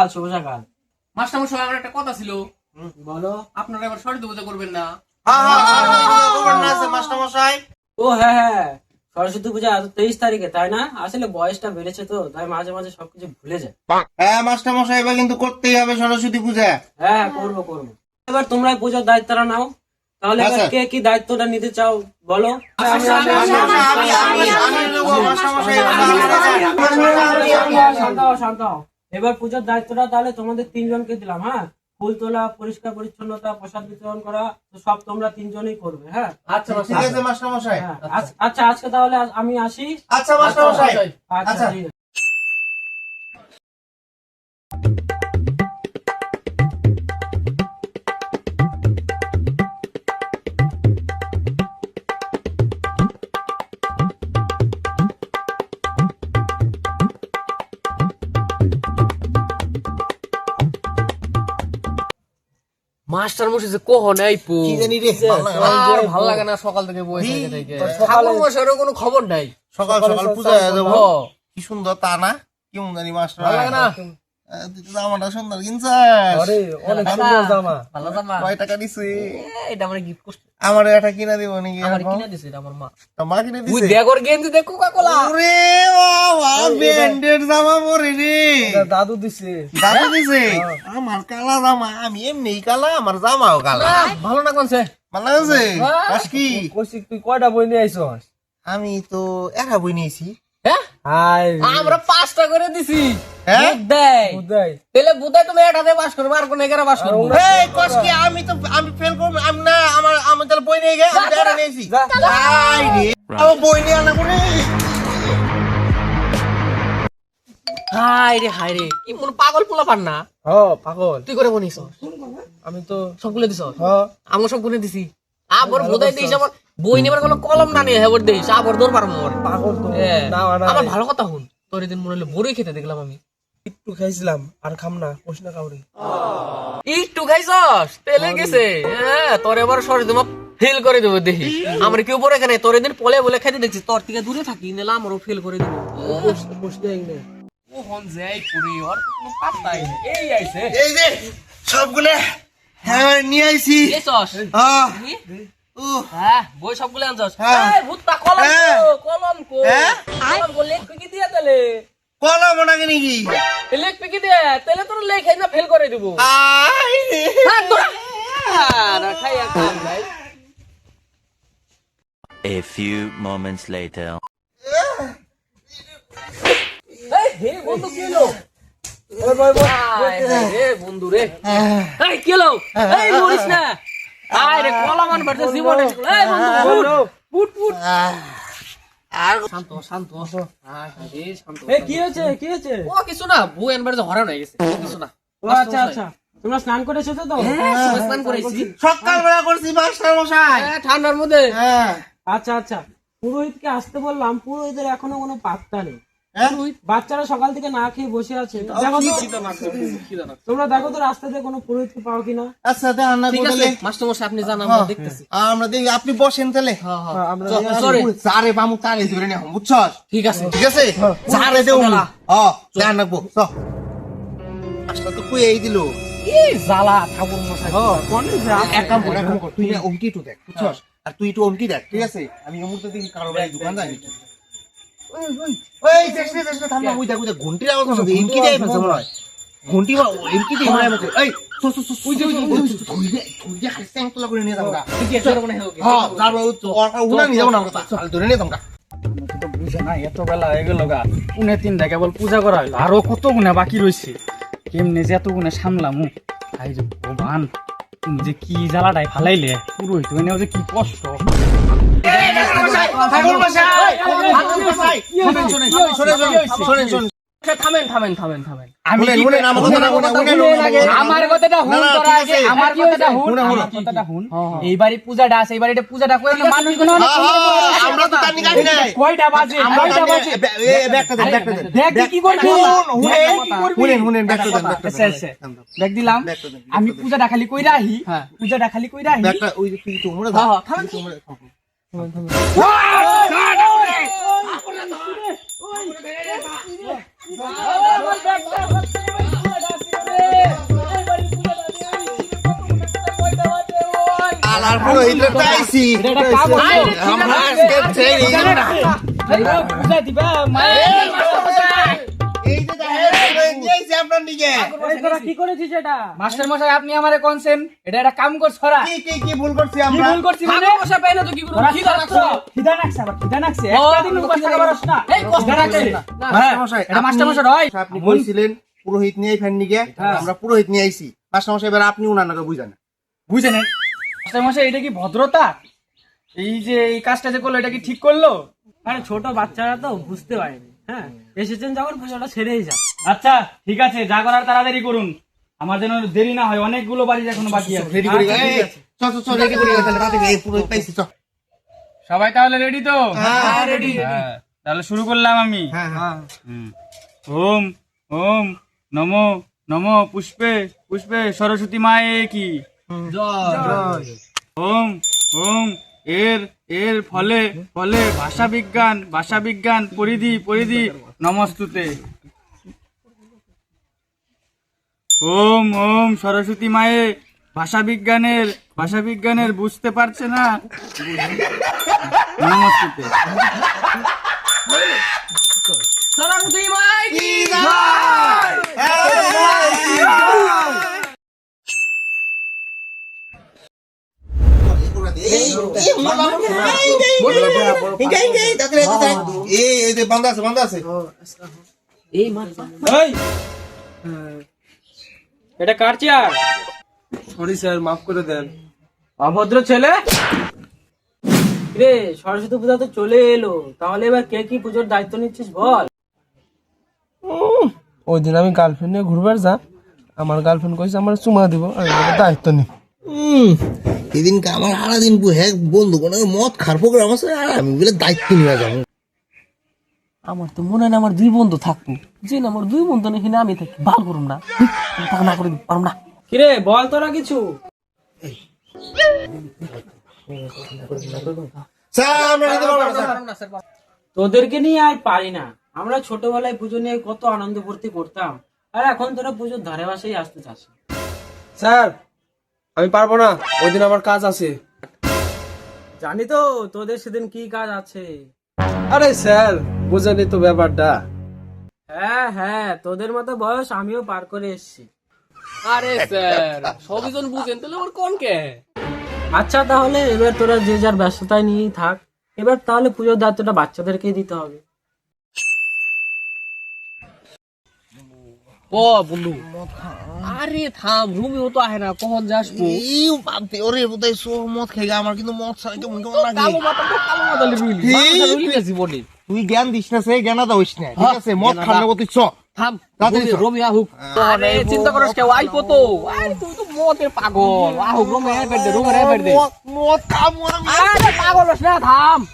হ্যাঁ শুভ সকাল শুভ সকাল মাস্টারমশাই আমার একটা কথা ছিল বলো আপনারা এবার সরস্বতী পূজা করবেন না ও হ্যাঁ হ্যাঁ সরস্বতী পূজা আজ তেইশ তারিখে তাই না আসলে বয়সটা বেড়েছে তো তাই মাঝে মাঝে সবকিছু ভুলে যায় হ্যাঁ মাস্টারমশাই এবার কিন্তু করতেই হবে সরস্বতী পূজা হ্যাঁ হ্যাঁ করব করব এবার তোমরা পুজোর দায়িত্বটা নাও তাহলে এবার আচ্ছা। কে কি দায়িত্বটা নিতে চাও বলো। শান্ত শান্ত। এবার পুজোর দায়িত্বটা তাহলে তোমাদের তিনজনকে দিলাম হ্যাঁ? ফুল তোলা পরিষ্কার পরিচ্ছন্নতা প্রসাদ বিতরণ করা তো সব তোমরা তিনজনই করবে হ্যাঁ? আচ্ছা ঠিক আছে মাস্টারমশাই। হ্যাঁ, আচ্ছা আজকে তাহলে আমি আসি। আচ্ছা আচ্ছা আচ্ছা। মাস্টার মশাই যে কখন এই পু? কি জানি রে ভালো লাগে না। সকাল থেকে বসে থেকে? ঠাকুর মশাইয়েরও কোনো খবর নাই? সকাল সকাল পূজা হয়ে কি সুন্দর তা না? কেমন জানি মাস্টার ভালো লাগে না? তো জামাটা সুন্দর কিনছাস? অনেক সুন্দর জামা। ভালো জামা। কয় টাকা দিছি? এটা আমার গিফট করছে। আমার এটা কিনা দিব নাকি আমার এখন? দিছে এটা আমার মা। তো মা কিনে দিছে? গেঞ্জি কোকা কোলা ওরে বাবা ব্যান্ডেড জামা পরে রে। দাদু দিছে। দাদা দিছে? আমার কালা জামা আমি এমনি কালা আমার জামাও কালা। ভালো না কোনছে? ভালো কইছি তুই কয়টা বই নিয়ে আইছস? আমি তো একা বই নিয়েছি। হ্যাঁ আমরা পাঁচটা করে দিছি। হ্যাঁ? আমি তো আমি ফেল করব আমি না আমার আমি তাহলে বই নিয়ে গে আমি তো এটা নিয়েছি। যা। আই রে। আমার বই নিয়ে আনা করে হাই রে হাই রে। কি মনে পাগল পোলা পার না? হ পাগল। তুই করে বনিস। আমি তো সবগুলো দিছ? হ। আমি সব গুনে দিছি। আবার বোধাই দিস আমার বই নেবার কোনো কলম না নিয়ে হেবর দিস আবার দৌড় পারব মোর পাগল তো হ্যাঁ। আমার ভালো কথা হুন তোর দিন মনে হলো বড়ই খেতে দেখলাম আমি। একটু খাইছিলাম আর খাম না কোশ না কাউরে। একটু খাইছস? তেলে গেছে। হ্যাঁ তোর এবার সরে তোমার ফেল করে দেবো দেখি। আমার কেউ পরে এখানে তোর এদিন পলে বলে খাইতে দেখছি তোর থেকে দূরে থাকি নিলাম আমারও ফেল করে দেবো। দেই না ও হন যাই পুরি ওর কোনো পাত্তাই এই আইছে। এই যে সবগুলো হ্যাঁ নিয়ে আইছি। এসস আহ। ও হ্যাঁ বই সবগুলো আনছস? হ্যাঁ। এই ভূতটা কলম হ্যাঁ। কলম কো। হ্যাঁ? কলম কো লেখ কি দিয়া তালে। কলা মনাকে নাকি? লেখ কি দিয়া তাহলে তোর লেখাই না ফেল করে দেব। আই রে হ্যাঁ তোরা। আর খাই ভাই। A few moments later. এই হে বন্ধু কি হলো? ওই বন্ধু রে। এই কি হলো? এই মরিস না। কলা মান জীবনে এই বন্ধু আর শান্ত শান্ত আয় শান্ত এ কি হয়েছে কি হয়েছে? ও কিছু না বউ এনবার যে হরান হয়ে গেছে কিছু না। ও আচ্ছা আচ্ছা। তোমরা স্নান করে এসেছ তো? হ্যাঁ স্নান করেছি। সকালবেলা করছি মাস্টার মশাই। হ্যাঁ, ঠান্ডার মধ্যে। হ্যাঁ। আচ্ছা আচ্ছা। পুরোহিতকে আসতে বললাম পুরোহিতের এখনও কোনো পাত্তা নেই। হ্যাঁ? বাচ্চারা সকাল থেকে না খেয়ে বসে আছে। তো তোমরা দেখো তো রাস্তাতে কোনো পুরোহিতকে পাও কিনা? আচ্ছা না। আপনি জান আমরা দেখতেছি। আমরা দেখি আপনি বসেন তাহলে। হ্যাঁ হ্যাঁ। আমরা সরি। যারে বামু তারে ধরে নে বুঝছস ঠিক আছে। ঠিক আছে? যারে দেউ হ জান রাখব চ। আসলে তো কই এই দিল জ্বালা ঠাকুর মশাই এক কাম কর এক কাম কর। তুই না অমকি একটু দেখ বুঝছস? আর তুই একটু অমকি দেখ ঠিক আছে? আমি অমুক দেখি কারও বাড়ি দোকান যাই ঘন্টি এমকি দেয় মনে হয় এই মনে হয় হ্যাঁ হয়ে পূজা করা হইল আরও কত গুণে বাকি রয়েছে কেমনে যে এত গুণে সামলামু যে ভগবান তুমি যে কি জ্বালাটাই ফালাইলে পুরো হইতো যে কি কষ্ট শুনেন শুনেন থামেন থামেন থামেন থামেন আমি আমার কথাটা হুন আছে। আমার কথাটা হুন। আমার কথাটা হুন পূজাটা আছে এটা পূজাটা করে মানুষগুলো আমরা তো জানি গাড়ি নাই কয়টা বাজে কয়টা বাজে ব্যাগটা দেন ব্যাগটা দেন দেখ কি করবি শুনেন শুনেন ব্যাগটা দেন ব্যাগটা আচ্ছা, আচ্ছা। দেখ দিলাম আমি পূজাটা খালি কইরা আহি হ্যাঁ। পূজাটা খালি কইরা আহি ব্যাগটা ওই তুই তোমরা হ্যাঁ, হ্যাঁ, ওই আলার পুরোহিত পাইছি আমরা আজকে ট্রেনিং না। দিবা মায়ের আপনার দিকে। তোরা কি করেছিস এটা? মাস্টার মশাই আপনি আমারে কোনছেন এটা একটা কাম কর ছড়া কি কি কি ভুল করছি আমরা? ভুল করছি মানে? পাই না তো কি করব কি খিদা আবার, খিদা লাগছে। একটা দিন উপাস থাকা না। খিদা লাগছে। হ্যাঁ, মাস্টারমশাই, এটা মাস্টারমশাই আপনি- হয়। আপনি বলছিলেন পুরোহিত নিয়ে ফ্যান নিকে আমরা পুরোহিত নিয়ে আইছি। মাস্টারমশাই এবার আপনি উনানাকে বুঝান। বুঝেন মাস্টার মশাই এটা কি ভদ্রতা? এই যে এই কাজটা যে করল এটা কি ঠিক করল? আরে ছোট বাচ্চারা তো বুঝতে পারেনি। হ্যাঁ? এসেছেন যখন পুজোটা সেরেই যা আচ্ছা ঠিক আছে যা করার তাড়াতাড়ি করুন। আমার যেন দেরি না হয় অনেকগুলো বাড়ি এখনও বাকি আছে। রেডি করে এই, ঠিক আছে। চ চ চ রেডি করে গেছে তাড়াতাড়ি এই পুরোহিত পাইছি চ সবাই তাহলে রেডি তো? হ্যাঁ রেডি হ্যাঁ, তাহলে শুরু করলাম আমি। হ্যাঁ হ্যাঁ। ওম ওম নমো নমো পুষ্পে পুষ্পে সরস্বতী মায়ে কি? জয়। ওম ওম এর এর ফলে ফলে ভাষা বিজ্ঞান ভাষা বিজ্ঞান পরিধি পরিধি নমস্তুতে। ওম ওম সরস্বতী মায়ে ভাষা বিজ্ঞানের ভাষা বিজ্ঞানের বুঝতে পারছে না? নমস্তুতে। সরস্বতী মাই কি এই মার এই! এটা কার চেয়ার? সরি স্যার মাফ করে দেন। অভদ্র ছেলে! রে সরস্বতী পূজা তো চলে এলো। তাহলে এবার কে কি পুজোর দায়িত্ব নিচ্ছিস বল? ওই দিন আমি গার্লফ্রেন্ড নিয়ে ঘুরবার যা। আমার গার্লফ্রেন্ড কইছে আমার চুমা দিব আমি বললাম, দায়িত্ব নি সেদিনকে আমার হ্যাঁ বন্ধু কোনো মদ খার প্রোগ্রাম আছে আর আমি বলে দায়িত্ব নিয়ে যাব। আমার তো মনে হয় আমার দুই বন্ধু থাকব। যে না আমার দুই বন্ধু আমি থাকি ভালো করুম না। থাকা না করে পারম না। কিরে বল তোরা কিছু। স্যার আমরা নিতে পারব না, স্যার। তোদেরকে নিয়ে আর পারি না। আমরা ছোটবেলায় পুজো নিয়ে কত আনন্দ ফুর্তি করতাম। আর এখন তোরা পুজোর ধারে বাসেই আসতে চাস স্যার আমি পারব না ওই দিন আমার কাজ আছে। জানি তো তোদের সেদিন কি কাজ আছে? আরে স্যার বুঝেনি তো ব্যাপারটা। হ্যাঁ হ্যাঁ তোদের মতো বয়স আমিও পার করে এসেছি। আরে স্যার সবই জন বুঝেন তাহলে আমার কোন কে? আচ্ছা তাহলে এবার তোরা যে যার ব্যস্ততায় নিয়েই থাক। এবার তাহলে পুজোর দায়িত্বটা বাচ্চাদেরকেই দিতে হবে। ও বন্ধু? আরে থাম রুমিও তো আহে না কখন যাস এই বাপরে, ওরে বোধহয় সো মদ খেয়ে আমার কিন্তু মদ ছাড়া কেমন কেমন লাগে। কালো মাথা কালো মাথা রুইলি না জীবনে। তুই জ্ঞান দিস না সে জ্ঞান দাওস না। ঠিক আছে মদ দাও। মতো চ। থাম তাড়াতাড়ি রমি- চল। আহুক। আরে চিন্তা করিস কেউ আইপো তো। আরে তুই তো মদের পাগল। আহুক রমি আয় বের দে রমি আয় বের দে। মদ- খাব আরে পাগল হস না থাম।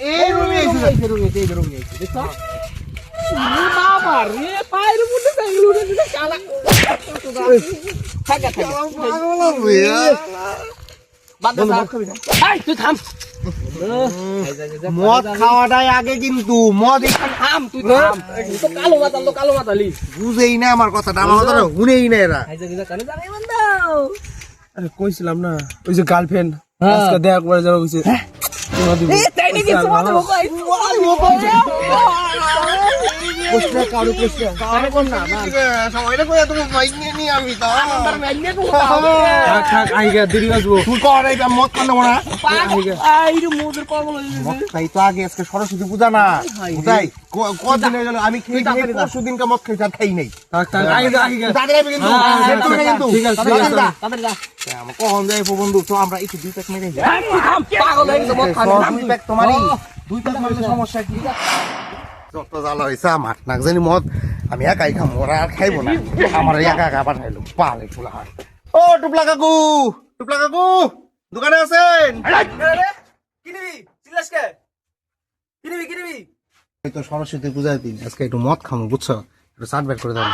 এই রুমে এই রুমি এই রুমি দেখছ? বাবা রে পায়ের মধ্যে দিলে কালা থাকা থাকা থাম মদ খাওয়াটাই আগে কিন্তু মদ এখানে থাম তুই থাম কালো মাতাল কালো মাতালি বুঝেই না আমার কথাটা আমার কথাটা শুনেই না এরা। আইজা গিজা কানে জানাই বন্ধ আরে কইছিলাম না ওই যে গার্লফ্রেন্ড আজকে দেখা করে যাব কারে কোন না পাগল। হয়ে খাই সরস্বতী পূজা না। বুঝাই? কদিন হয়ে গেল? আমি খেয়ে খেয়ে পরশু দিনকে মদ খাইছি আর খাই নাই। হ্যাঁ, কখন যাই বন্ধু তো আমরা একটু দুই প্যাক মেরে যাই পাগল হয়ে গেছে মদ দুই প্যাক তোমারই। দুই প্যাক মারলে সমস্যা কি? যত জ্বালা হয়েছে আমার নাক জানি মদ আমি একাই খাম ওরা আর খাইবো না। আমার একা একা পাঠাইলো পালে ঠুলা ও টুপলা কাকু! টুপলা কাকু! দোকানে আছেন? এই তো সরস্বতী পূজার দিন আজকে একটু মদ খামো বুঝছ? একটু সার্ট বের করে দাও।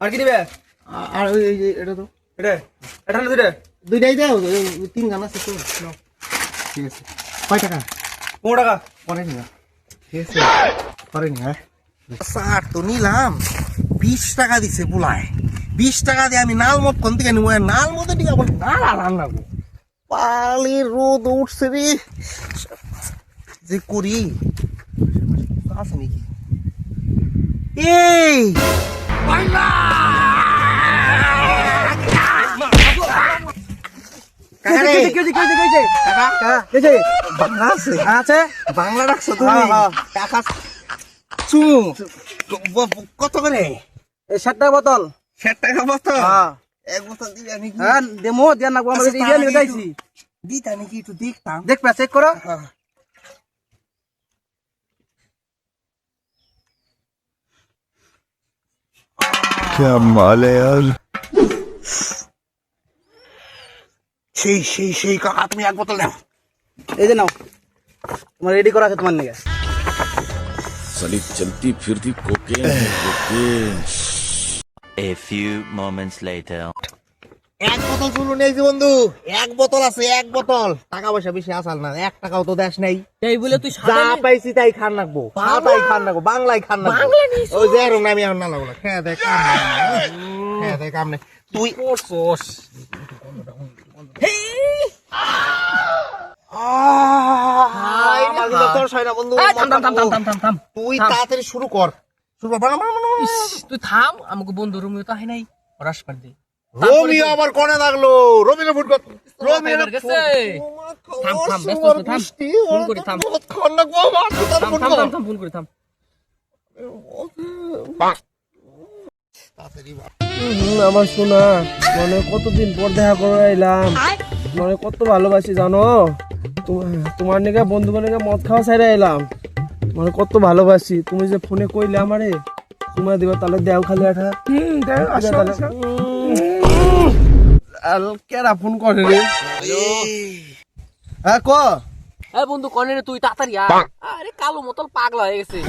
আর কি দিবে আর ওই এটা তো এটা এটা দুইটা। দুইটাই দাও তিন গান আছে তো নাও। ঠিক আছে। কয় টাকা? পনেরো টাকা। পরে নিবা ঠিক আছে। পরে নিবা স্যার তো নিলাম। বিশ টাকা দিছে বুলায়। বিশ টাকা দিয়ে আমি নাল মদ কোন থেকে নিবো? নাল মধ্যে দিকে আবার নাল আলাম না পালি রোদ উঠছে রে। যে করি। আছে নাকি? এই! বাংলা আছে আছে বাংলা রাখছো তুমি হ্যাঁ, হ্যাঁ। টাকা চুমু ব- ব- কত করে এই ষাট টাকা বোতল ষাট টাকা বস্তা হ্যাঁ এক বস্তা দিবে আমি কি হ্যাঁ দেমো দিয়া না আমরা আচ্ছা, ইয়ে তার নিয়ে আগে যাইছি দিতা নাকি একটু দেখতাম দেখবা চেক করো क्या माल है यार সেই সেই সেই কাকা তুমি এক বোতল নাও। এই যে নাও। তোমার রেডি করা আছে তোমার নিয়ে। সালি চলতি ফিরতি এ ফিউ মোমেন্টস লেটার এক বোতল নেই বন্ধু। এক বোতল আছে এক বোতল। টাকা পয়সা বেশি আসাল না। এক টাকাও তো দেশ নাই। তাই বলে তুই যা পাইছি তাই খান রাখব তাই খান রাখব বাংলায় খান রাখব ওই যে এরকম আমি না লাগল খেয়ে দেখ খেয়ে দেখ আমনে তুই ওস তুই তাড়াতাড়ি হয় লাগল রোমিও ফুট কর হুম, আমার শোনা মানে কতদিন পর দেখা করে এলাম। মানে কত ভালোবাসি জানো? তোমার- তোমার নিকে বন্ধু বান্ধব মদ খাওয়া সাইরা এলাম। মানে কত ভালোবাসি। তুমি যে ফোনে কইলে আমারে তোমার দিবা তাহলে দেও খালি আঠা। কেরা ফোন করে রে? হ্যাঁ ক? এ বন্ধু কনে রে তুই তাড়াতাড়ি আরে কালো মতল পাগলা হয়ে গেছে।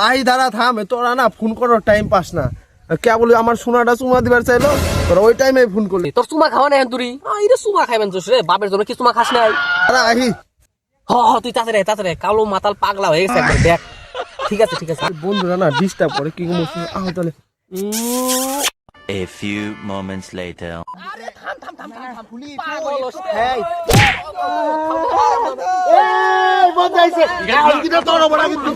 আই দাঁড়া থাম তোরা না ফোন করার টাইম পাস না। কে বলে আমার সোনাটা চুমা দিবার চাইলো তোরা ওই টাইমে ফোন করলি তোর সুমা খাওয়া নাই তুই রে সুমা খাইবেন জোস রে বাপের জন্য কি সুমা খাস নাই আরে আহি হ হ তুই তাড়াতাড়ি আয়, তাড়াতাড়ি আয়। কালো মাতাল পাগলা হয়ে গেছে একবার দেখ ঠিক আছে ঠিক আছে বন্ধুরা না ডিস্টার্ব করে কি কমো আহ তাহলে A few moments later. পাগল হস। এই বজাইছে আর কিটা তোর বড় কিন্তু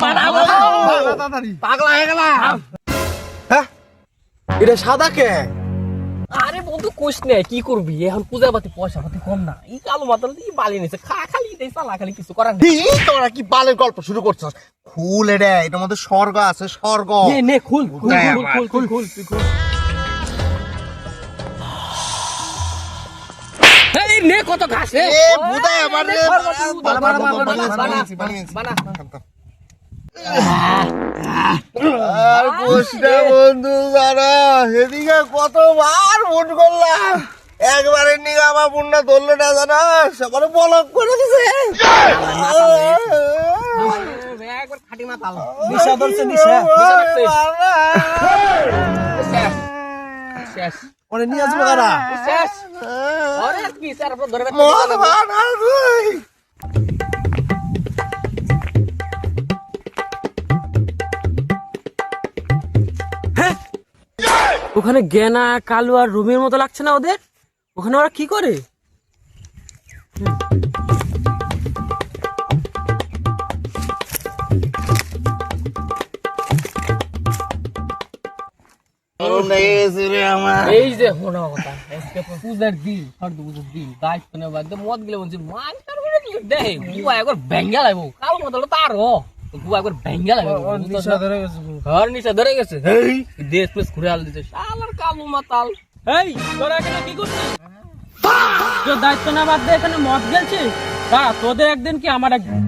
বাড়াবো পাগলা হয়ে গেলা এটা সাদা কে আরে বন্ধু কোষ নে কি করবি এখন পূজা পাতি পয়সা পাতি কম না এই কালো মাতাল এই বালি নিছে খা খালি দেই চালা খালি কিছু করার নেই তোরা কি বালের গল্প শুরু করছস খুল রে এটার মধ্যে স্বর্গ আছে স্বর্গ নে নে খুল খুল খুল? খুল খুল নে কত ঘাস রে এ বুদাই আমার রে বানা, বানা, বানা, বানা। আর কোশটা বন্ধু যারা এদিকে কতবার ফোন করলাম একবারের নিয়ে আমার বোনটা ধরলো না জানা সবার ব্লক করে দিছে একবার খাটি মাতাল নিশা ধরছে নিশা শেষ। ওরে নিয়ে আসব কারা শেষ। আরে কি স্যার আপনার ধরে তুই। ওখানে গেনা কালু আর রুমের মতো লাগছে না ওদের? ওখানে ওরা কি করে? এই যে হোনা কথা আজকে পূজার দিন সর্দ পূজার দিন দায়িত্ব নেওয়া একদম মদ গেলে বলছি মাছ তার কি দেখ একবার ভেঙ্গা লাগবো কালো মতো তার ও গুয়া একবার ভেঙ্গা লাগবো নিশা ধরে গেছে ঘর নিচে ধরে গেছে এই দেশ পেশ ঘুরে আল দিতে শালার কালো মাতাল। এই তোরা এখানে কি করছিস? দায়িত্ব না বাদ দিয়ে এখানে মদ গেলছি দাঁড়া তোদের একদিন কি আমার একদিন